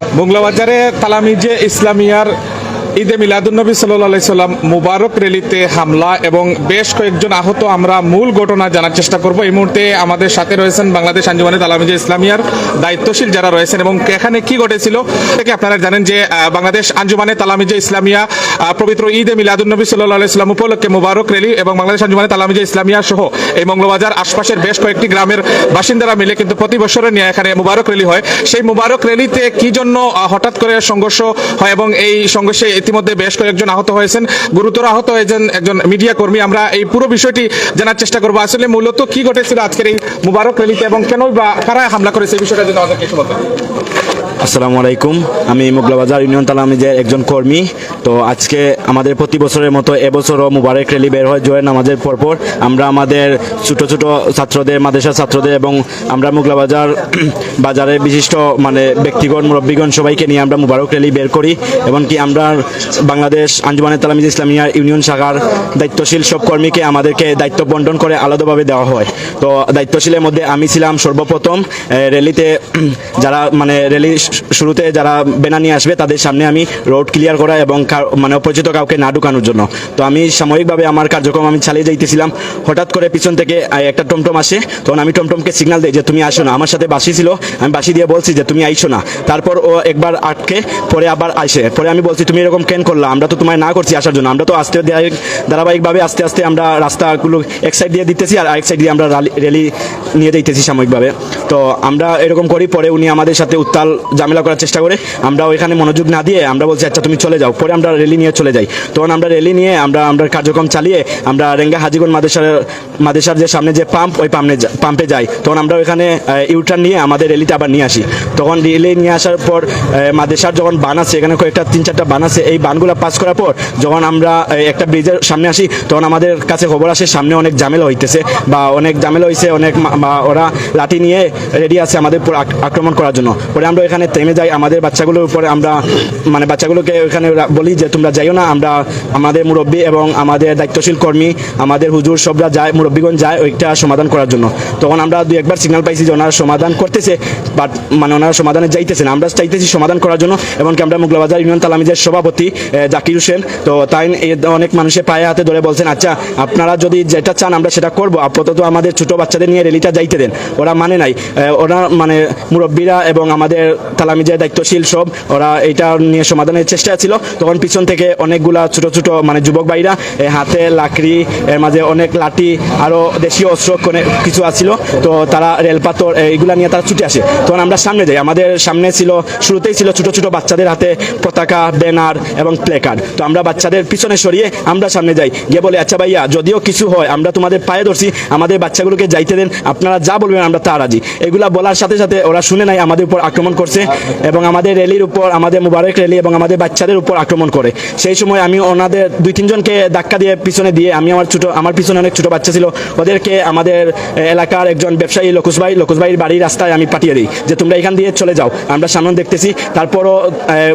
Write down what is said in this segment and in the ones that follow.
মোংলাবাজারে তালামিজে ইসলামিয়ার ঈদে মিলাদুন্নবী সাল্লাহ সাল্লাম মুবারক রেলিতে হামলা এবং বেশ কয়েকজন আহত আমরা মূল ঘটনা জানার চেষ্টা করব। এই মুহূর্তে আমাদের সাথে রয়েছেন বাংলাদেশ আঞ্জুমানে তালামিজে ইসলামিয়ার দায়িত্বশীল যারা রয়েছেন এবং এখানে কি ঘটেছিল থেকে আপনারা জানেন যে বাংলাদেশ আঞ্জুমানে তালামিজে ইসলামিয়া পবিত্র ঈদে মিলাদুন্নবী সাল্লাহ সাল্লাম উপলক্ষে মুবারক রেলি এবং বাংলাদেশ আঞ্জুমানে তালামিজে ইসলামিয়া সহ এই মঙ্গলবাজার আশপাশের বেশ কয়েকটি গ্রামের বাসিন্দারা মিলে কিন্তু প্রতি বছরের নিয়ে এখানে মুবারক র্যালি হয়। সেই মুবারক র্যালিতে কি জন্য হঠাৎ করে সংঘর্ষ হয় এবং এই সংঘর্ষে ইতিমধ্যে বেশ কয়েকজন আহত হয়েছেন। গুরুতর আহত হয়েছেন একজন মিডিয়া কর্মী। আমরা এই পুরো বিষয়টি জানার চেষ্টা করব। আসলে মূলত কি ঘটেছিল আজকের এই মুবারক র্যালিতে এবং কেন বা কারা হামলা করেছে এই বিষয়টা যদি আমাদেরকে একটু বলতেন। আসসালামু আলাইকুম। আমি মোগলাবাজার ইউনিয়ন তালামিজের একজন কর্মী। তো আজকে আমাদের প্রতি বছরের মতো এবছরও মুবারক র্যালি বের হয় জয়ের নামাজের পরপর। আমরা আমাদের ছোট ছোট ছাত্রদের, মাদ্রাসার ছাত্রদের এবং আমরা মোগলাবাজার বাজারের বিশিষ্ট মানে ব্যক্তিগণ, মুরব্বীগণ সবাইকে নিয়ে আমরা মুবারক র্যালি বের করি। এবং কি আমরা বাংলাদেশ আঞ্জুমানে তালামিজ ইসলামিয়া ইউনিয়ন শাখার দায়িত্বশীল সব কর্মীকে আমাদেরকে দায়িত্ব বন্টন করে আলাদাভাবে দেওয়া হয়। তো দায়িত্বশীলের মধ্যে আমি ছিলাম সর্বপ্রথম। র্যালিতে যারা মানে র্যালি শুরুতে যারা ব্যানার নিয়ে আসবে, তাদের সামনে আমি রোড ক্লিয়ার করা এবং মানে অপরিচিত কাউকে না ঢুকানোর জন্য। তো আমি সাময়িকভাবে আমার কার্যক্রম আমি চালিয়ে যাইতেছিলাম। হঠাৎ করে পিছন থেকে একটা টমটম আসে। তখন আমি টমটমকে সিগন্যাল দিই যে, তুমি আসো না। আমার সাথে বাসি ছিল। আমি বাসি দিয়ে বলছি যে, তুমি আইসো না। তারপর ও একবার আটকে, পরে আবার আসে। পরে আমি বলছি, তুমি এরকম কেন করলা? আমরা তো তোমায় না করছি আসার জন্য। আমরা তো আস্তে ধারাবাহিক- ধারাবাহিকভাবে আস্তে আস্তে আমরা রাস্তাগুলো এক সাইড দিয়ে দিতেছি আর আরেক সাইড দিয়ে আমরা র্যালি নিয়ে দিতেছি সাময়িকভাবে। তো আমরা এরকম করি। পরে উনি আমাদের সাথে উত্তাল ঝামেলা করার চেষ্টা করে। আমরা ওইখানে মনোযোগ না দিয়ে আমরা বলছি আচ্ছা তুমি চলে যাও। পরে আমরা র্যালি নিয়ে চলে যাই। তখন আমরা র্যালি নিয়ে আমরা আমরা কার্যক্রম চালিয়ে আমরা রেঙ্গা হাজিগঞ্জ মাদেশার মাদেশার যে সামনে যে পাম্প ওই পাম্পে পাম্পে যাই। তখন আমরা ওইখানে ইউটার্ন নিয়ে আমাদের র্যালিটা আবার নিয়ে আসি। তখন র্যালি নিয়ে আসার পর মাদেশার যখন বান আছে, এখানে কয়েকটা তিন চারটা বান আছে, এই বানগুলো পাস করার পর যখন আমরা একটা ব্রিজের সামনে আসি, তখন আমাদের কাছে খবর আসে, সামনে অনেক ঝামেলা হইতেছে বা অনেক ঝামেলা হয়েছে অনেক ওরা লাঠি নিয়ে রেডি আছে আমাদের আক্রমণ করার জন্য। পরে আমরা এখানে থেমে যাই, আমাদের বাচ্চাগুলোর উপরে আমরা মানে বাচ্চাগুলোকে ওখানে বলি যে তোমরা যাইও না, আমরা, আমাদের মুরব্বী এবং আমাদের দায়িত্বশীল কর্মী, আমাদের হুজুর সবরা যায়, মুরব্বীগণ যায় ওইটা সমাধান করার জন্য। তখন আমরা দুই একবার সিগনাল পাইছি যে ওনারা সমাধান করতেছে বাট মানে ওনারা সমাধানে যাইতেছে না। আমরা চাইতেছি সমাধান করার জন্য এবং কি আমরা মুগলাবাজার ইউনিয়ন তালামিজের সভাপতি জাকির হোসেন, তো তাই অনেক মানুষের পায়ে হাতে ধরে বলছেন আচ্ছা আপনারা যদি যেটা চান আমরা সেটা করব, আপাতত আমাদের ছোট বাচ্চাদের নিয়ে র্যালিটা যাইতে দেন। ওরা মানে নাই ওরা মানে মুরব্বীরা এবং আমাদের তালামিজের দায়িত্বশীল সব, ওরা এটা নিয়ে সমাধানের চেষ্টা ছিল। তখন পিছন থেকে অনেকগুলা ছোট ছোট মানে যুবক ভাইরা হাতে লাকড়ি, এর মাঝে অনেক লাঠি, আরও দেশীয় অস্ত্র কিছু আছিল। তো তারা রেলপাতর এইগুলা নিয়ে তারা ছুটে আসে। তখন আমরা সামনে যাই। আমাদের সামনে ছিল, শুরুতেই ছিল ছোট ছোট বাচ্চাদের হাতে পতাকা, ব্যানার এবং প্লেকার্ড। তো আমরা বাচ্চাদের পিছনে সরিয়ে আমরা সামনে যাই। গিয়ে বলে আচ্ছা ভাইয়া, যদিও কিছু হয়, আমরা তোমাদের পায়ে ধরছি, আমাদের বাচ্চাগুলোকে যাইতে দেন, আপনারা যা বলবেন আমরা তা রাজি। এগুলা বলার সাথে সাথে ওরা শুনে নাই, আমাদের উপর আক্রমণ করছে। এবং আমাদের র্যালির উপর, আমাদের মুবারক র্যালি এবং আমাদের বাচ্চাদের উপর আক্রমণ করে। সেই সময় আমি ওনাদের দুই তিনজনকে ধাক্কা দিয়ে পিছনে দিয়ে, আমি আমার ছোট, আমার পিছনে অনেক ছোট বাচ্চা ছিল, ওদেরকে আমাদের এলাকার একজন ব্যবসায়ী লোকুস ভাই লোকুস ভাইয়ের বাড়ির রাস্তায় আমি পাঠিয়ে দিই, যে তোমরা এখান দিয়ে চলে যাও। আমরা সামনে দেখতেছি, তারপরও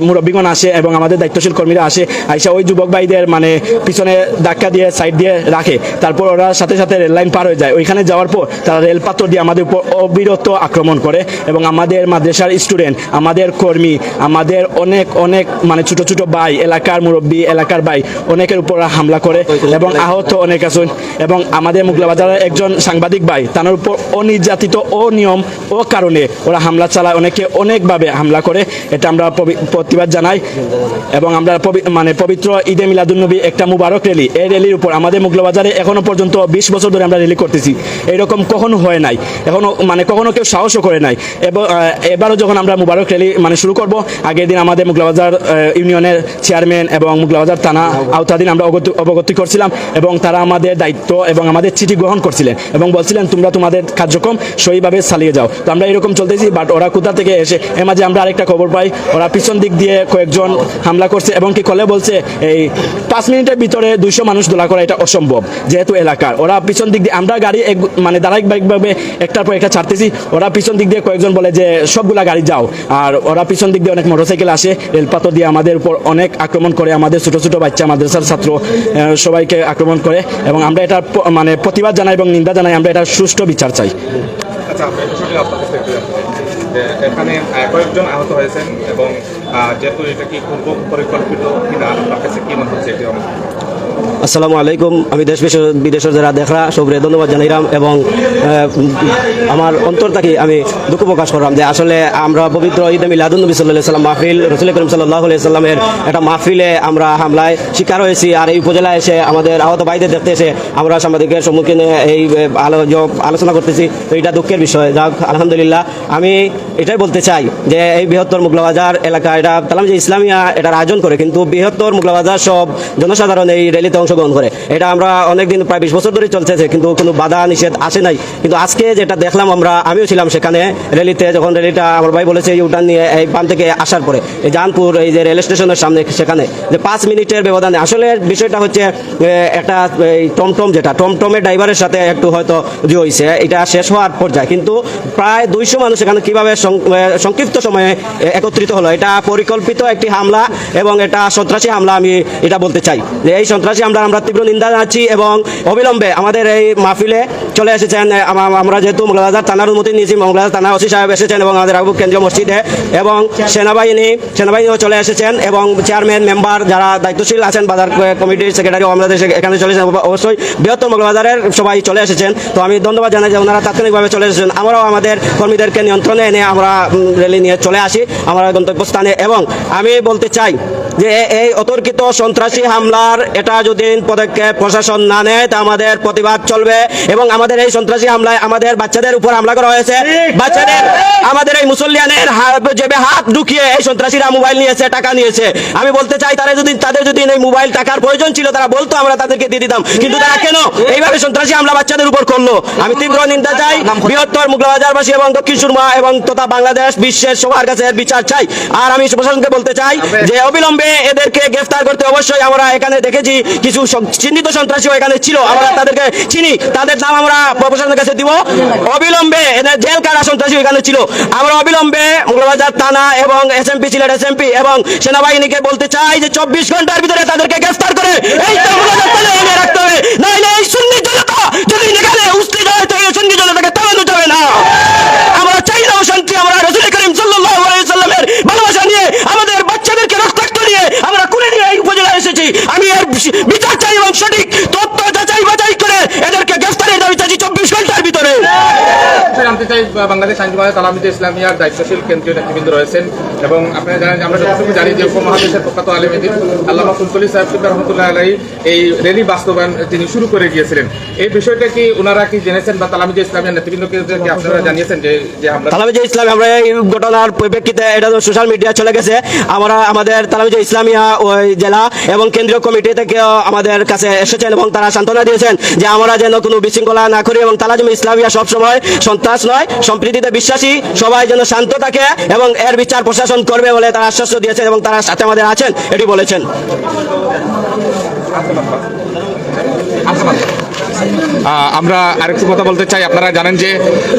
মুরব্বীগণ আসে এবং আমাদের দায়িত্বশীল কর্মীরা আসে, আইসা ওই যুবক ভাইদের মানে পিছনে ধাক্কা দিয়ে, সাইড দিয়ে রাখে। তারপর ওরা সাথে সাথে রেল লাইন পার হয়ে যায়। ওইখানে যাওয়ার পর তারা রেল পাথর দিয়ে আমাদের উপর অবিরত আক্রমণ করে এবং আমাদের মাদ্রাসার স্টুডেন্ট আমাদের কর্মী, আমাদের অনেক অনেক মানে ছোট ছোট ভাই, এলাকার মুরব্বী, এলাকার ভাই, অনেকের উপর হামলা করে এবং আহত অনেক আছেন। এবং আমাদের মুগলাবাজারের একজন সাংবাদিক ভাই, তার উপর অনির্যাতিত অনিয়ম ও কারণে ওরা হামলা চালায়। অনেকে অনেকভাবে হামলা করে, এটা আমরা প্রতিবাদ জানাই। এবং আমরা মানে পবিত্র ঈদে মিলাদুন্নবী একটা মুবারক র্যালি এই র্যালির উপর আমাদের মুগলাবাজারে এখনও পর্যন্ত বিশ বছর ধরে আমরা র্যালি করতেছি। এরকম কখনো হয় নাই। এখনও মানে কখনো কেউ সাহসও করে নাই। এবং এবারও যখন আমরা মুবারক র্যালি মানে শুরু করব। আগের দিন আমাদের মুগলাবাজার ইউনিয়নের চেয়ারম্যান এবং মুগলাবাজার থানা আওতাধীন আমরা অবগত- করছিলাম এবং তারা আমাদের দায়িত্ব এবং আমাদের চিঠি গ্রহণ করছিলেন এবং বলছিলেন, তোমরা তোমাদের কার্যক্রম সহিভাবে চালিয়ে যাও। তো আমরা এরকম চলতেছি বাট ওরা কোথা থেকে এসে এর মাঝে আমরা আরেকটা খবর পাই, ওরা পিছন দিক দিয়ে কয়েকজন হামলা করছে এবং কি কলে বলছে, এই পাঁচ মিনিটের ভিতরে দুইশো মানুষ দোলা করা এটা অসম্ভব, যেহেতু এলাকার। ওরা পিছন দিক দিয়ে আমরা গাড়ি মানে ধারাবাহিকভাবে একটার পর একটা ছাড়তেছি, ওরা পিছন দিক দিয়ে কয়েকজন বলে যে, সবগুলা গাড়ি যাও। আর ওরা পিছন দিক দিয়ে অনেক মোটরসাইকেল আসে রেলপাতর দিয়ে আমাদের উপর অনেক আক্রমণ করে আমাদের ছোট ছোট বাচ্চা, মাদ্রাসার ছাত্র সবাইকে আক্রমণ করে এবং আমরা এটা মানে প্রতিবাদ জানাই এবং নিন্দা জানাই, আমরা এটা সুষ্ঠু বিচার চাই। আচ্ছা এখানে কয়েকজন আহত হয়েছেন এবং যেহেতু এটা কি পূর্ব পরিকল্পিত কিনা, আপনার কাছে কি মনে হচ্ছে এটি আসসালামু আলাইকুম। আমি দেশ বিদেশ- বিদেশের যারা দেখরা, সবরে ধন্যবাদ জানাইলাম এবং আমার অন্তর থেকে আমি দুঃখ প্রকাশ করলাম যে আসলে আমরা পবিত্র ঈদে মিলাদুল নবী সাল্লাহ সাল্লাম মাহফিল, রসুল করিম সাল্লাহ সাল্লামের একটা মাহফিলে আমরা হামলায় শিকার হয়েছি আর এই উপজেলায় এসে আমাদের আহত ভাইদের দেখতে এসে আমরা সাংবাদিকের সম্মুখীনে এই আলোচনা করতেছি, তো এটা দুঃখের বিষয়। যাক, আলহামদুলিল্লাহ। আমি এটাই বলতে চাই যে এই বৃহত্তর মুগলাবাজার এলাকা, এটা তালাম যে ইসলামিয়া এটার আয়োজন করে, কিন্তু বৃহত্তর মুগলাবাজার সব জনসাধারণ এই র্যালিতে অংশগ্রহণ করে। এটা আমরা অনেকদিন প্রায় বিশ বছর ধরে চলতেছে কিন্তু কোনো বাধা নিষেধ আসে নাই। কিন্তু আজকে যেটা দেখলাম আমরা, আমিও ছিলাম সেখানে র্যালিতে যখন র্যালিটা আমার ভাই বলেছে এই উঠান নিয়ে, এই পান থেকে আসার পরে, এই জাহানপুর এই যে রেল স্টেশনের সামনে সেখানে, যে পাঁচ মিনিটের ব্যবধানে, আসলে বিষয়টা হচ্ছে একটা টমটম যেটা, টমটমের ড্রাইভারের সাথে একটু হয়তো যে হয়েছে এটা শেষ হওয়ার পর্যায়ে। কিন্তু প্রায় দুইশো মানুষ এখানে কীভাবে সংক্ষিপ্ত সময়ে একত্রিত হলো, এটা পরিকল্পিত একটি হামলা এবং এটা সন্ত্রাসী হামলা, আমি এটা বলতে চাই। যে এই সন্ত্রাসী হামলা আমরা আমরা তীব্র নিন্দা জানাচ্ছি এবং অবিলম্বে আমাদের এই মাহফিলে চলে এসেছেন আমরা যেহেতু মঙ্গলাবাজার থানার অনুমতি নিয়েছি মঙ্গলাবাজার থানা ওসি সাহেব এসেছেন এবং আমাদের আবু কেন্দ্রীয় মসজিদে এবং সেনাবাহিনী, সেনাবাহিনীও চলে এসেছেন এবং চেয়ারম্যান, মেম্বার যারা দায়িত্বশীল আছেন, বাজার কমিটির সেক্রেটারিও আমাদের এখানে চলে এসেছেন, অবশ্যই বৃহত্তর মঙ্গলবাজারের সবাই চলে এসেছেন। তো আমি ধন্যবাদ জানাই যে ওনারা তাৎক্ষণিকভাবে চলে এসেছেন। আমরাও আমাদের কর্মীদেরকে নিয়ন্ত্রণে এনে আমরা র্যালি নিয়ে চলে আসি, আমরা গন্তব্যস্থানে এবং আমি বলতে চাই যে এই অতর্কিত সন্ত্রাসী হামলার এটা যদি পদক্ষেপ প্রশাসন না নেয়, তা আমাদের প্রতিবাদ চলবে। এবং আমাদের এই সন্ত্রাসী হামলায় আমাদের বাচ্চাদের উপর হামলা করা হয়েছে। বাচ্চাদের, আমাদের এই মুসল্লিয়ানের জেবে হাত ঢুকিয়ে এই সন্ত্রাসীরা মোবাইল নিয়েছে, টাকা নিয়েছে। আমি বলতে চাই, তারা যদি তাদের যদি এই মোবাইল টাকার প্রয়োজন ছিল, তারা বলতো, আমরা তাদেরকে দিয়ে দিতাম। কিন্তু তারা কেন এইভাবে সন্ত্রাসী হামলা বাচ্চাদের উপর করল? আমি তীব্র নিন্দা চাই, বৃহত্তর মুগলাবাজারবাসী এবং দক্ষিণ সুরমা এবং তথা বাংলাদেশ বিশ্বের সবার কাছে বিচার চাই। আর আমি প্রশাসনকে বলতে চাই যে, অবিলম্বে এদেরকে গ্রেফতার করতে অবশ্যই আমরা এখানে দেখেছি। কিছু চিহ্নিত সন্ত্রাসী এখানে ছিল। আমরা তাদেরকে চিনি। তাদের নাম আমরা প্রশাসনের কাছে দিব। অবিলম্বে জেল কারা সন্ত্রাসী এখানে ছিল। আমরা অবিলম্বে মঙ্গলবাজার থানা এবং S MP Sylhet S MP এবং সেনাবাহিনীকে বলতে চাই যে চব্বিশ ঘণ্টার ভিতরে তাদেরকে গ্রেফতার করে এই রাখতে হবে। নাইলে এই সুন্নি জনতা যদি এখানে উস্তি যায় তো এই সুন্নি জনতাকে থামানো যাবে না আমরা চাই না শান্তি আমরা রসুল করিম সাল্লাল্লাহু আলাইহি সাল্লামের ভালোবাসা নিয়ে আমাদের বাচ্চাদেরকে রক্তাক্ত নিয়ে আমরা কুলে নিয়ে এই উপজেলায় এসেছি আমি এর বিচার চাই এবং সঠিক তথ্য যাচাই বাছাই করে এদেরকে গ্রেফতারের দাবি চাইছি চব্বিশ ঘণ্টার ভিতরে জানতে চাই বা- বাংলাদেশ আইনজীবী তালামিতে ইসলামিয়ার দায়িত্বশীল কেন্দ্রীয় নেতৃবৃন্দ রয়েছেন এবং আপনারা জানেন আমরা যতটুকু জানি যে উপমহাদেশের প্রখ্যাত আলিমেদিন আল্লামা ফুলতলি সাহেব সিদ্দার রহমতুল্লাহ আলাই এই রেলি বাস্তবায়ন তিনি শুরু করে গিয়েছিলেন। এই বিষয়টা কি ওনারা কি জেনেছেন বা তালামিতে ইসলামিয়ার নেতৃবৃন্দকে আপনারা জানিয়েছেন যে যে আমরা ইসলাম, আমরা এই ঘটনার পরিপ্রেক্ষিতে এটা তো সোশ্যাল মিডিয়া চলে গেছে। আমরা আমাদের তালামিজে ইসলামিয়া ওই জেলা এবং কেন্দ্রীয় কমিটি থেকে আমাদের কাছে এসেছেন এবং তারা সান্ত্বনা দিয়েছেন যে আমরা যেন কোনো বিশৃঙ্খলা না করি এবং তালাজম ইসলামিয়া সবসময় সন্ত্রাস নয়। সম্প্রীতিতে বিশ্বাসী সবাই যেন শান্ত থাকে এবং এর বিচার প্রশাসন করবে বলে তারা আশ্বাস দিয়েছেন এবং তারা সাথে আমাদের আছেন এটি বলেছেন। আহ, আমরা আরেকটু কথা বলতে চাই। আপনারা জানেন যে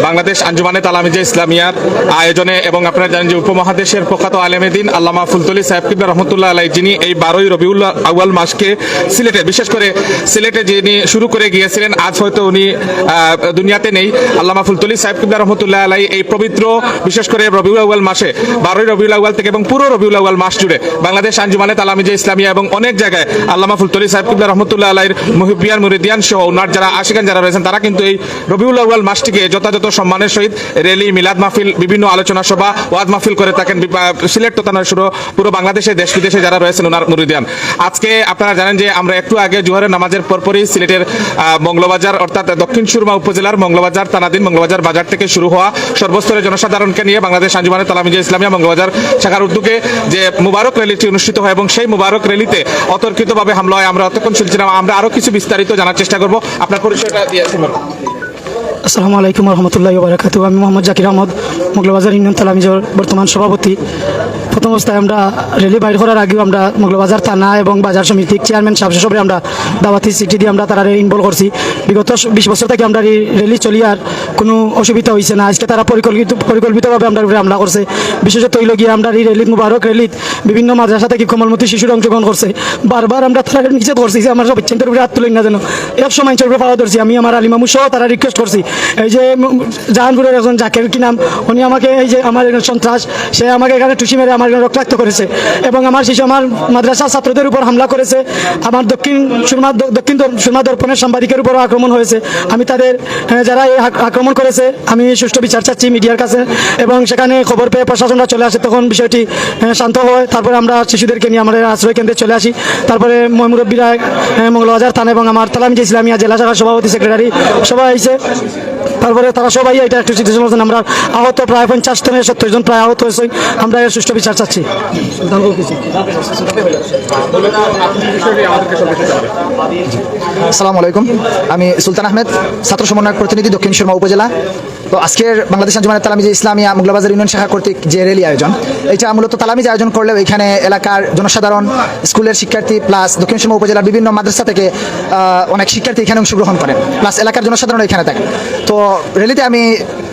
বাংলাদেশ আঞ্জুমানে তালামিজে ইসলামিয়ার আয়োজনে এবং আপনারা জানেন যে উপমহাদেশের প্রখ্যাত আলেমেদিন আল্লামা ফুলতলি সাহেব কিবলা রহমতুল্লাহ আলাই যিনি এই বারোই রবিউল আউয়াল মাসকে সিলেটে, বিশেষ করে সিলেটে যিনি শুরু করে গিয়েছিলেন, আজ হয়তো উনি দুনিয়াতে নেই। আল্লামা ফুলতলি সাহেব কিবলা রহমতুল্লাহ আলাই এই পবিত্র, বিশেষ করে রবিউল আউয়াল মাসে, বারোই রবিউল আউয়াল থেকে এবং পুরো রবিউল আউয়াল মাস জুড়ে বাংলাদেশ আঞ্জুমানে তালামিজে ইসলামিয়া এবং অনেক জায়গায় আল্লামা ফুলতলি সাহেব কিবলা রহমতুল্লাহ আলাইর মুহিবিয়ান, মুরিদিয়ান সহ ওনার যারা আশিকান যারা রয়েছেন, তারা কিন্তু এই রবিউল আউয়াল মাসটিকে যথাযথ সম্মানের সহিত র্যালি মিলাদ মাহফিল, বিভিন্ন আলোচনা সভা, ওয়াদ মাহফিল করে থাকেন সিলেট তথা শুধু পুরো বাংলাদেশে দেশ বিদেশে যারা রয়েছেন ওনার মুরিদিয়ান। আজকে আপনারা জানেন যে আমরা একটু আগে জোহরের নামাজের পরপরই সিলেটের মঙ্গলবাজার, অর্থাৎ দক্ষিণ সুরমা উপজেলার মঙ্গলবাজার, তানাদিন মঙ্গলবাজার বাজার থেকে শুরু হওয়া সর্বস্তরের জনসাধারণকে নিয়ে বাংলাদেশ আঞ্জুমানে তালামিজা ইসলামিয়া মঙ্গলবাজার শাখার উদ্যোগে যে মুবারক র্যালিটি অনুষ্ঠিত হয় এবং সেই মুবারক র্যালিতে অতর্কিতভাবে হামলা হয়। আমরা অতক্ষণ শুনছিলাম, আমরা আরও কিছু বিস্তারিত জানার চেষ্টা করব। আপনার পরিচয়টা দিয়েছেন আসসালামু আলাইকুম রহমতুল্লাহ বারাকাতু আমি মোহাম্মদ জাকির আহমদ, মোগলবাজার ইউনিয়ন তালামিজর বর্তমান সভাপতি। প্রথম অবস্থায় আমরা রেলি বাইর করার আগেও আমরা মঙ্গলবাজার থানা এবং বাজার সমিতির চেয়ারম্যান সাহেব সবাই আমরা দাওয়াতি চিঠি দিয়ে আমরা তারা ইনভলভ করছি। বিগত বিশ বছর থেকে আমরা রেলি চলি আর কোনো অসুবিধা হয়েছে না। আজকে তারা পরিকল্পিত পরিকল্পিতভাবে আমরা উপরে হামলা করছে। বিশেষত হইল গিয়ে আমরা এই র্যালিত মুবারক র্যালিত বিভিন্ন মাদ্রাসা থেকে কমলমতি শিশুরা অংশগ্রহণ করছে। বারবার আমরা তারা নিষেধ করছি যে আমার সব ইচ্ছেন্টের উপরে হাত তুলেন না যেন। এক সময় চলবে পাওয়া ধরছি। আমি আমার আলিমামু সহ তারা রিকোয়েস্ট করছি। এই যে জাহানপুরের একজন জাকের কি নাম? উনি আমাকে এই যে আমার সন্ত্রাস, সে আমাকে এখানে টুসি মেরে আমার এখানে রক্তাক্ত করেছে। এবং আমার শিশু, আমার মাদ্রাসা ছাত্রদের উপর হামলা করেছে। আমার দক্ষিণ সুরমা দক্ষিণ সুরমা দর্পণের সাংবাদিকের উপর আক্রমণ হয়েছে। আমি তাদের যারা এই আক্রমণ করেছে, আমি সুষ্ঠু বিচার চাচ্ছি মিডিয়ার কাছে। এবং সেখানে খবর পেয়ে প্রশাসনরা চলে আসে, তখন বিষয়টি শান্ত হয়। তারপরে আমরা শিশুদেরকে নিয়ে আমাদের আশ্রয় কেন্দ্রে চলে আসি। তারপরে ময়মুরব্বীরা মঙ্গলবাজার থানা এবং আমার তালামি যে ইসলামিয়া জেলা শাখার সভাপতি, সেক্রেটারি সবাই আইসে। তারপরে তারা সবাই, এটা একটু আমরা আহত প্রায় পঞ্চাশ থেকে সত্তর জন প্রায় আহত হয়েছে। আমরা সুষ্ঠু বিচার চাচ্ছি। আসসালামু আলাইকুম। আমি সুলতান আহমেদ, ছাত্র সমন্বয়ক প্রতিনিধি দক্ষিণ সুরমা উপজেলা। তো আজকের বাংলাদেশ আঞ্জুমানের তালামিজ ইসলামিয়া মুগলাবাজার ইউনিয়ন শাখা কর্তৃক যে র্যালি আয়োজন এটা মূলত তালামিজ আয়োজন করলেও এখানে এলাকার জনসাধারণ, স্কুলের শিক্ষার্থী, প্লাস দক্ষিণ সুরমা উপজেলার বিভিন্ন মাদ্রাসা থেকে অনেক শিক্ষার্থী এখানে অংশগ্রহণ করেন, প্লাস এলাকার জনসাধারণ এখানে থাকে। তো র্যালিতে আমি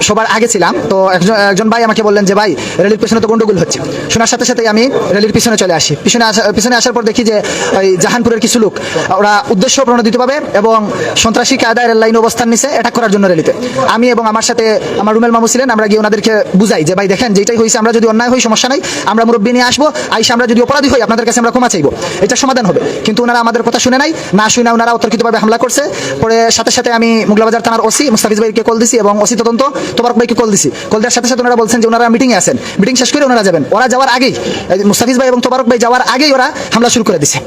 সবার আগে ছিলাম, তো একজন একজন ভাই আমাকে বললেন যে, ভাই, র্যালির পেছনে তো গন্ডগোল হচ্ছে। শোনার সাথে সাথে আমি র্যালির পিছনে চলে আসি। পিছনে আসা পিছনে আসার পর দেখি যে, ওই জাহানপুরের কিছু লোক, ওরা উদ্দেশ্য প্রণোদিতভাবে এবং সন্ত্রাসী কায়দায় রেল লাইনে অবস্থান নিছে অ্যাটাক করার জন্য র্যালিতে আমি এবং আমার সাথে আমার রুমেল মামু ছিলেন, আমরা গিয়ে ওনাদেরকে বুঝাই যে, ভাই, দেখেন যেটাই হয়েছে আমরা যদি অন্যায় হই, সমস্যা নাই। আমরা মুরব্বী নিয়ে আসব, আইসা আমরা যদি অপরাধী হই, আপনাদের কাছে আমরা ক্ষমা চাইব। এটা সমাধান হবে। কিন্তু ওনারা আমাদের কথা শুনে নাই। না শুনে ওনারা অতর্কিতভাবে হামলা করছে। পরে সাথে সাথে আমি মুগলাবাজার থানার ওসি মুস্তাফিজ ভাইকে কল দিছি এবং ওসি তদন্ত, তোবারক ভাইকে কল দিছি। কল দেওয়ার সাথে সাথে ওনারা বলছেন যে, ওনারা মিটিংয়ে আছেন। মিটিং শেষ করে ওনারা যাবেন। ওরা যাওয়ার আগেই মুস্তাফিজ ভাই এবং তোবারক ভাই যাওয়ার আগেই ওরা হামলা শুরু করে দিছে।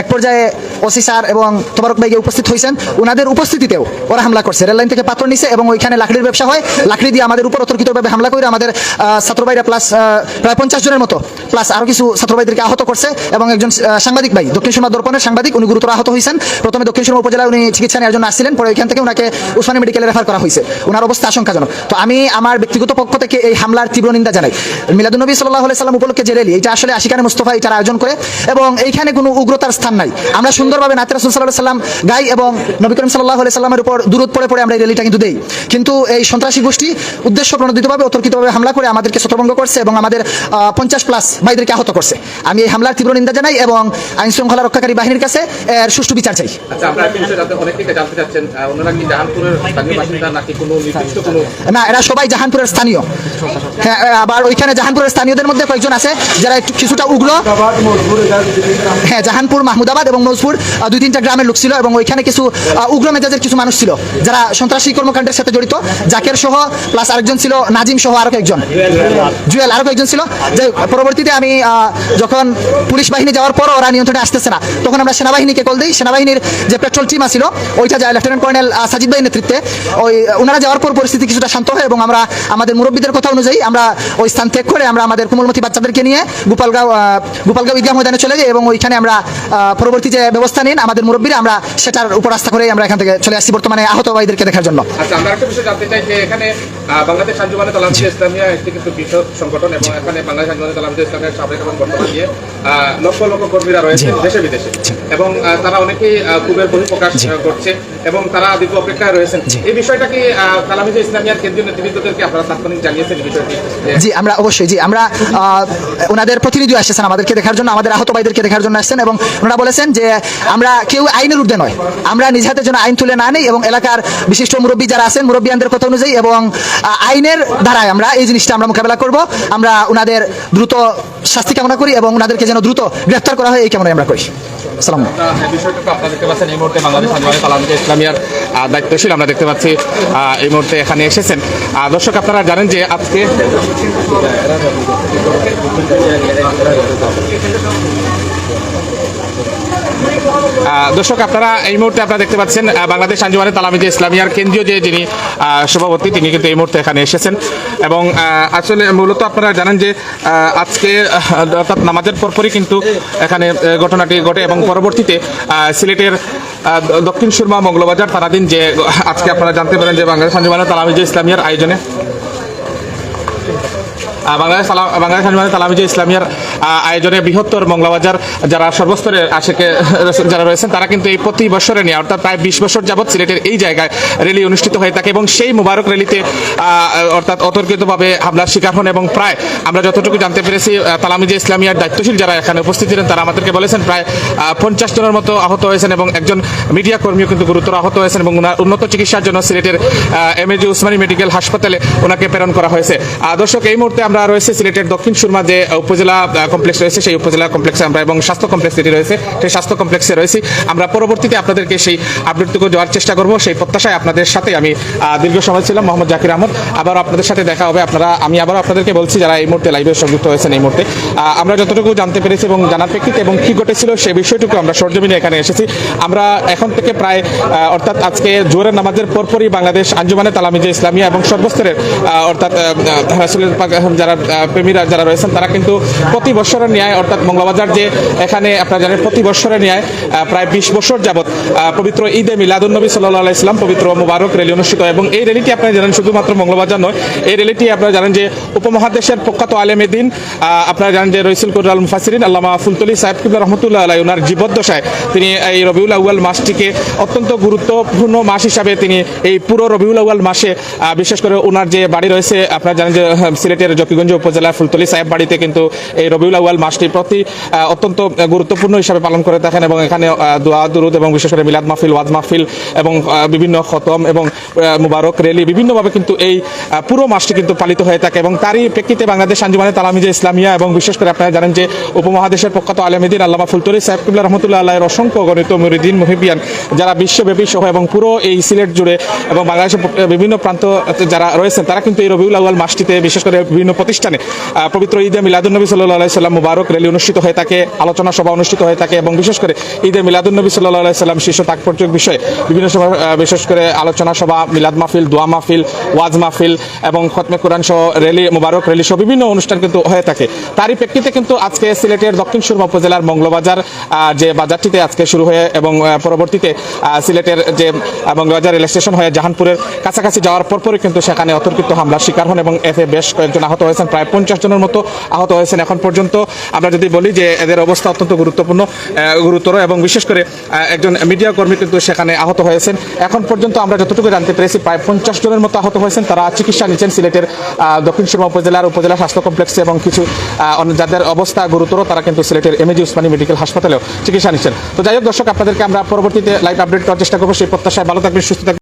এক পর্যায়ে ওসি স্যার এবং তোবারক ভাইকে উপস্থিত হয়েছেন ওনাদের উপস্থিতিতেও ওরা হামলা করছে। রেল লাইন থেকে পাথর নিছে এবং ওইখানে লাকড়ির ব্যবসা হয়। লাকড়ি দিয়ে আমাদের উপর অতর্কিতভাবে হামলা করে আমাদের ছাত্র ভাইরা প্লাস প্রায় পঞ্চাশ জনের মতো। প্লাস আরও কিছু ছাত্র ভাইদেরকে আহত করছে এবং একজন সাংবাদিক ভাই, দক্ষিণ সুরমা দর্পণের সাংবাদিক, উনি গুরুতর আহত হয়েছেন প্রথমে দক্ষিণ সুরমা উপজেলায় উনি চিকিৎসা নেওয়ার জন্য আসছিলেন, পরে ওইখান থেকে ওনাকে উসমানী মেডিকেলে রেফার করা হয়েছে ওনার অবস্থা আশঙ্কাজনক। তো আমি আমার ব্যক্তিগত পক্ষ থেকে এই হামলার তীব্র নিন্দা জানাই। মিলাদুনবী সাল্লাহ সাল্লাম উপলক্ষে র্যালি এটা আসলে আশিকানে মুস্তফা এটার আয়োজন করে এবং এইখানে কোনো উগ্রতার স্থান নাই। আমরা সুন্দরভাবে নাতে রাসুল সাল্লাহ সাল্লাম গাই এবং নবী করিম সাল্লাহ সাল্লামের উপর দূরত পড়ে পড়ে আমরা এই র্যালিটা কিন্তু দেই। কিন্তু এই সন্ত্রাসী গোষ্ঠী উদ্দেশ্য প্রণোদিতভাবে অতর্কিতভাবে হামলা করে আমাদেরকে ছত্রভঙ্গ করছে এবং আমাদের পঞ্চাশ প্লাস ভাইদেরকে আহত করছে। আমি এই হামলার তীব্র নিন্দা জানাই এবং আইন শৃঙ্খলা রক্ষাকারী বাহিনীর কাছে এর সুষ্ঠু বিচার চাই। আচ্ছা আমরা একটা বিষয় জানতে অনেক থেকে জানতে চাচ্ছেন আহ, ওনারা কি জাহানপুরের স্থানীয় বাসিন্দা নাকি কোনো নির্দিষ্ট কোনো না এরা সবাই জাহানপুরের স্থানীয়। হ্যাঁ আবার ওইখানে জাহানপুরের স্থানীয়দের মধ্যে কয়েকজন আছে যারা একটু কিছুটা উগ্র। হ্যাঁ জাহানপুর মাহমুদাবাদ এবং মৌজপুর দুই তিনটা গ্রামের লোক ছিল এবং ওইখানে কিছু উগ্র মেজাজের কিছু মানুষ ছিল যারা সন্ত্রাসী কর্মকাণ্ডের সাথে জড়িত। জাকের সহ প্লাস আরেকজন ছিল, নাজিম সহ আরও একজন জুয়েল আরও একজন ছিল। যে পরবর্তীতে আমি যখন পুলিশ বাহিনী যাওয়ার পর ওরা নিয়ন্ত্রণে আসতেছে না, তখন আমরা সেনাবাহিনীকে কল দিই। সেনাবাহিনীর যে পেট্রোল টিম আছিল, ওইটা যায় লেফটেন্যান্ট কর্নেল সাজিদ ভাইয়ের নেতৃত্বে। ওই ওনারা যাওয়ার পর পরিস্থিতি কিছুটা শান্ত হয় এবং আমরা আমাদের মুরব্বীদের কথা অনুযায়ী আমরা ওই স্থান ত্যাগ করে আমরা আমাদের কোমলমতি বাচ্চাদেরকে নিয়ে গোপালগাঁও গোপালগাঁও ঈদগাহ ময়দানে চলে যাই এবং ওইখানে আমরা পরবর্তী যে ব্যবস্থা নিন আমাদের মুরব্বীরা আমরা সেটার উপর আস্থা করেই আমরা এখান থেকে চলে আসছি বর্তমানে আহত ভাইদেরকে দেখার জন্য। আচ্ছা আমরা একটা বিষয় জানতে চাই যে এখানে বাংলাদেশ আঞ্জুমানে তালামতি ইসলামিয়া একটি কিন্তু বৃহৎ সংগঠন এবং এখানে বাংলাদেশ আঞ্জুমানে সাবেক এবং বর্তমান লক্ষ লক্ষ কর্মীরা রয়েছে দেশে বিদেশে। এবং তারা অনেকেই ক্ষোভের বহিঃপ্রকাশ করছে এবং তারা দীর্ঘ অপেক্ষায় রয়েছেন। এই বিষয়টা কি আহ, ইসলামিয়ার কেন্দ্রীয় নেতৃবৃন্দদেরকে আপনারা তাৎক্ষণিক জানিয়েছেন এই বিষয়টি? জি আমরা অবশ্যই জি আমরা ওনাদের প্রতিনিধি আসছেন আমাদেরকে দেখার জন্য আমাদের আহত ভাইদেরকে দেখার জন্য আসছেন এবং ওনারা বলেছেন যে আমরা কেউ আইনের ঊর্ধ্বে নয়। আমরা নিজ হাতের জন্য আইন তুলে না নেই এবং এলাকার বিশিষ্ট মুরব্বী যারা আছেন মুরব্বীয়ানদের কথা অনুযায়ী এবং আইনের ধারায় আমরা এই জিনিসটা আমরা মোকাবেলা করব। আমরা ওনাদের দ্রুত শাস্তি কামনা করি এবং ওনাদেরকে যেন দ্রুত গ্রেফতার করা হয় এই কামনাই আমরা করি। সালাম বিষয়টুকু আপনারা দায়িত্বশীল, আমরা দেখতে পাচ্ছি এই মুহূর্তে এখানে এসেছেন। দর্শক, আপনারা জানেন যে আজকে দর্শক, আপনারা এই মুহূর্তে আপনারা দেখতে পাচ্ছেন বাংলাদেশ আঞ্জুমানে তালামিজে ইসলামিয়ার কেন্দ্রীয় যে যিনি সভাপতি, তিনি কিন্তু এই মুহূর্তে এখানে এসেছেন। এবং আসলে মূলত আপনারা জানেন যে আজকে অর্থাৎ নামাজের পরপরই কিন্তু এখানে ঘটনাটি ঘটে এবং পরবর্তীতে সিলেটের দক্ষিণ সুরমা মঙ্গলবাজার থানাধীন যে আজকে আপনারা জানতে পারেন যে বাংলাদেশ আঞ্জুমানে তালামিজে ইসলামিয়ার আয়োজনে বাংলাদেশ সালাম- বাংলাদেশ আঞ্জুমানে তালামিজে ইসলামিয়ার আয়োজনে বৃহত্তর মংলাবাজার যারা সর্বস্তরের আশেকে যারা রয়েছেন, তারা কিন্তু এই প্রতি বছরে নিয়ে, অর্থাৎ প্রায় বিশ বছর যাবৎ সিলেটের এই জায়গায় র্যালি অনুষ্ঠিত হয়ে থাকে এবং সেই মুবারক র্যালিতে অর্থাৎ অতর্কিতভাবে হামলার শিকার হন এবং প্রায়, আমরা যতটুকু জানতে পেরেছি তালামিজে ইসলামিয়ার দায়িত্বশীল যারা এখানে উপস্থিত ছিলেন, তারা আমাদেরকে বলেছেন প্রায় পঞ্চাশ জনের মতো আহত হয়েছেন এবং একজন মিডিয়া কর্মীও কিন্তু গুরুতর আহত হয়েছেন এবং ওনার উন্নত চিকিৎসার জন্য সিলেটের এম এজি উসমানী মেডিকেল হাসপাতালে ওনাকে প্রেরণ করা হয়েছে। দর্শক, এই মুহূর্তে আমরা রয়েছে সিলেটের দক্ষিণ সুরমা যে উপজেলা কমপ্লেক্স রয়েছে, সেই উপজেলা কমপ্লেক্সে আমরা এবং স্বাস্থ্য কমপ্লেক্স যেটি রয়েছে, সেই স্বাস্থ্য কমপ্লেক্সে রয়েছি। আমরা পরবর্তীতে আপনাদেরকে সেই আপডেটটুকু দেওয়ার চেষ্টা করব। সেই প্রত্যাশায় আপনাদের সাথে আমি দীর্ঘ সময় ছিলাম, মোহাম্মদ জাকির আহমদ। আবার আপনাদের সাথে দেখা হবে। আপনারা, আমি আবার আপনাদেরকে বলছি, যারা এই মুহূর্তে লাইভে সংযুক্ত হয়েছেন এই মুহূর্তে আমরা যতটুকু জানতে পেরেছি এবং জানার প্রেক্ষিতে এবং কি ঘটেছিল, সেই বিষয়টুকু আমরা সরজমিনে এখানে এসেছি। আমরা এখন থেকে প্রায় অর্থাৎ আজকে জোরের নামাজের পরপরই বাংলাদেশ আঞ্জুমানে তালামিজে ইসলামিয়া এবং সর্বস্তরের অর্থাৎ রাসূলের যারা প্রেমীরা যারা রয়েছেন, তারা কিন্তু প্রতি বছরের ন্যায়, অর্থাৎ মঙ্গলবাজার যে এখানে আপনারা জানেন, প্রতি বছরের ন্যায় প্রায় বিশ বছর যাবৎ পবিত্র ঈদে মিলাদুন্নবী সাল্লাহ ইসলাম পবিত্র মুবারক র্যালি অনুষ্ঠিত এবং এই র্যালিটি আপনারা জানেন, শুধুমাত্র মঙ্গলবাজার নয়, এই র্যালিটি আপনারা জানেন যে উপমহাদেশের প্রখ্যাত আলেম দিন আপনারা জানেন যে রইসুল কুরাল মুফাসিরিন আল্লামা ফুলতলি সাহেব কিবলা রহমতুল্লাহ আলাই ওনার জীবদ্দশায় তিনি এই রবিউল আউয়াল মাসটিকে অত্যন্ত গুরুত্বপূর্ণ মাস হিসাবে তিনি এই পুরো রবিউল আউয়াল মাসে বিশেষ করে ওনার যে বাড়ি রয়েছে, আপনারা জানেন যে সিলেটের জকিগঞ্জ উপজেলার ফুলতলি সাহেব বাড়িতে কিন্তু এই রবিউল আউয়াল মাসটি প্রতি অত্যন্ত গুরুত্বপূর্ণ হিসাবে পালন করে থাকেন এবং এখানে দোয়া, দুরুদ এবং বিশেষ করে মিলাদ মাহফিল, ওয়াজ মাহফিল এবং বিভিন্ন খতম এবং মুবারক রেলি বিভিন্নভাবে কিন্তু এই পুরো মাসটি কিন্তু পালিত হয়ে থাকে এবং তারই প্রেক্ষিতে বাংলাদেশ আঞ্জুমানে তালামিজে ইসলামিয়া এবং বিশেষ করে আপনারা জানেন যে উপমহাদেশের প্রখ্যাত আলমেদিন আল্লামা ফুলতলি সাহেব কিবলা রহমতুল্লাহ আল্লাহের অসংখ্য গণিত মুরিদিন মহিবিয়ান যারা বিশ্বব্যাপী সহ এবং পুরো এই সিলেট জুড়ে এবং বাংলাদেশের বিভিন্ন প্রান্ত যারা রয়েছেন, তারা কিন্তু এই রবিউল আউয়াল মাসটিতে বিশেষ করে বিভিন্ন প্রতিষ্ঠানে। পবিত্র ঈদে মিলাদুন্নবী সাল্লাহ সাল্লাম মুবারক র্যালি অনুষ্ঠিত হয়ে থাকে, আলোচনা সভা অনুষ্ঠিত হয়ে থাকে এবং বিশেষ করে ঈদে মিলাদুন্নবী সাল্লাহ সাল্লাম শীর্ষ তাৎপর্যক বিষয়ে, বিভিন্ন সভা বিশেষ করে আলোচনা সভা, মিলাদ মাহফিল, দোয়া মাহফিল, ওয়াজ মাহফিল এবং খতমে কোরআন সহ র্যালি, মুবারক র্যালি সহ বিভিন্ন অনুষ্ঠান কিন্তু হয়ে থাকে। তারই প্রেক্ষিতে কিন্তু আজকে সিলেটের দক্ষিণ সুরমা উপজেলার মঙ্গলবাজার যে বাজারটিতে আজকে শুরু হয়ে এবং পরবর্তীতে সিলেটের যে মঙ্গলবাজার রেল স্টেশন হয়ে জাহানপুরের কাছাকাছি যাওয়ার পরপরই কিন্তু সেখানে অতর্কিত হামলার শিকার হন এবং এতে বেশ কয়েকজন আহত হয়েছেন, প্রায় পঞ্চাশ জনের মতো আহত হয়েছেন এখন পর্যন্ত। আমরা যদি বলি যে এদের অবস্থা অত্যন্ত গুরুত্বপূর্ণ গুরুতর এবং বিশেষ করে একজন মিডিয়া কর্মী কিন্তু সেখানে আহত হয়েছেন। এখন পর্যন্ত আমরা যতটুকু জানতে পেরেছি, প্রায় পঞ্চাশ জনের মতো আহত হয়েছেন। তারা চিকিৎসা নিচ্ছেন সিলেটের দক্ষিণ সুরমা উপজেলার, উপজেলা স্বাস্থ্য কমপ্লেক্সে এবং কিছু যাদের অবস্থা গুরুতর, তারা কিন্তু সিলেটের এমএজি উসমানী মেডিকেল হাসপাতালেও চিকিৎসা নিচ্ছেন। তো যাই হোক দর্শক, আপনাদেরকে আমরা পরবর্তীতে লাইভ আপডেট করার চেষ্টা করব। সেই প্রত্যাশায় ভালো থাকবেন, সুস্থ থাকবেন।